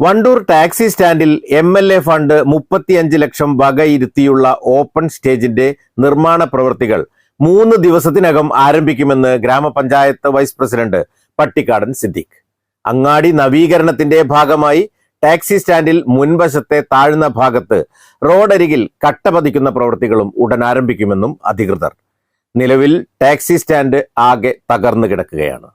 Wandoor taxi സ്റ്റാൻഡിൽ M L A fund മുപ്പത്തിയഞ്ച് ലക്ഷം വകയിരുത്തിയുള്ള ഓപ്പൺ സ്റ്റേജിന്റെ നിർമ്മാണ പ്രവൃത്തികൾ മൂന്ന് ദിവസത്തിനകം ആരംഭിക്കുമെന്ന് ഗ്രാമപഞ്ചായത്ത് വൈസ് പ്രസിഡന്റ് പട്ടിക്കാടൻ സിദ്ദിഖ്. അങ്ങാടി നവീകരണത്തിന്റെ ഭാഗമായി ടാക്സി സ്റ്റാൻഡിൽ മുൻവശത്തെ താഴ്ന്ന ഭാഗത്ത് റോഡരികിൽ കട്ടപതിക്കുന്ന പ്രവൃത്തികളും ഉടൻ ആരംഭിക്കുമെന്നും അധികൃതർ. നിലവിൽ ടാക്സി സ്റ്റാൻഡ് ആകെ തകർന്നു കിടക്കുകയാണ്.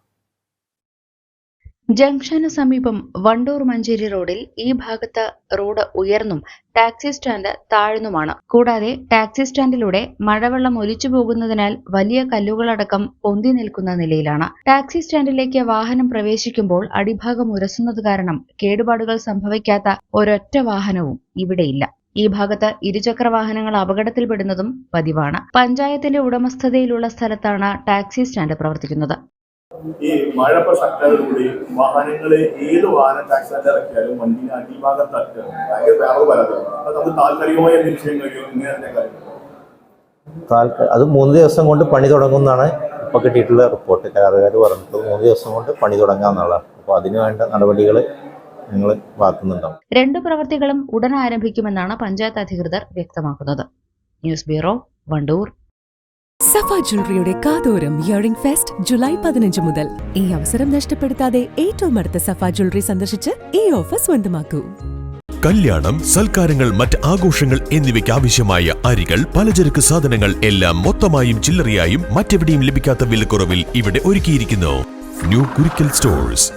ജംഗ്ഷന് സമീപം വണ്ടൂർ മഞ്ചേരി റോഡിൽ ഈ ഭാഗത്ത് റോഡ് ഉയർന്നും ടാക്സി സ്റ്റാൻഡ് താഴ്ന്നുമാണ്. കൂടാതെ ടാക്സി സ്റ്റാൻഡിലൂടെ മഴവെള്ളം ഒലിച്ചു പോകുന്നതിനാൽ വലിയ കല്ലുകളടക്കം പൊന്തി നിൽക്കുന്ന നിലയിലാണ്. ടാക്സി സ്റ്റാൻഡിലേക്ക് വാഹനം പ്രവേശിക്കുമ്പോൾ അടിഭാഗം ഉരസുന്നത് കാരണം കേടുപാടുകൾ സംഭവിക്കാത്ത ഒരൊറ്റ വാഹനവും ഇവിടെയില്ല. ഈ ഭാഗത്ത് ഇരുചക്ര വാഹനങ്ങൾ അപകടത്തിൽപ്പെടുന്നതും പതിവാണ്. പഞ്ചായത്തിന്റെ ഉടമസ്ഥതയിലുള്ള സ്ഥലത്താണ് ടാക്സി സ്റ്റാൻഡ് പ്രവർത്തിക്കുന്നത്. ഈ മഴപ്പ ശക്തതയോടുകൂടി വാഹനങ്ങളെ ഏത് വാഹനം ടാക്സ് ഇറക്കിയാലും വണ്ടിനെ അടിഭാഗത്ത് തട്ടുക ഭയങ്കര വേറെ വരാതെ അത് നമുക്ക് താൽക്കാലികമായി എന്തെങ്കിലും ചെയ്യാൻ കഴിയും ഇങ്ങനെ തന്നെ കാര്യം. അത് മൂന്ന് ദിവസം കൊണ്ട് പണി തുടങ്ങുന്നതാണ് ഇപ്പോൾ കിട്ടിയിട്ടുള്ള റിപ്പോർട്ട് കരാറുകാർ പറഞ്ഞിട്ട് മൂന്ന് ദിവസം കൊണ്ട് പണി തുടങ്ങാമെന്നുള്ളതാണ് അപ്പോൾ അതിനുവേണ്ട നടപടികൾ ഞങ്ങൾ വാക്കുന്നുണ്ടാവും രണ്ട് പ്രവൃത്തികളും ഉടൻ ആരംഭിക്കുമെന്നാണ് പഞ്ചായത്ത് അധികൃതർ വ്യക്തമാക്കുന്നത്. News bureau Wandoor. സഫ ജ്വല്ലറിയുടെ കാതോരം ഇയറിംഗ് ഫെസ്റ്റ് ജൂലൈ പതിനഞ്ച് മുതൽ. ഈ അവസരം നഷ്ടപ്പെടുത്താതെ ഏറ്റവും അടുത്ത സഫ ജ്വല്ലറി സന്ദർശിച്ച് ഈ ഓഫർ സ്വന്തമാക്കൂ. കല്യാണം സൽക്കാരങ്ങൾ മറ്റ് ആഘോഷങ്ങൾ എന്നിവയ്ക്ക് ആവശ്യമായ അരികൾ പലചരക്ക് സാധനങ്ങൾ എല്ലാം മൊത്തമായും ചില്ലറയായും മറ്റെവിടെയും ലഭിക്കാത്ത വിലക്കുറവിൽ ഇവിടെ ഒരുക്കിയിരിക്കുന്നു. New Kurikkal stores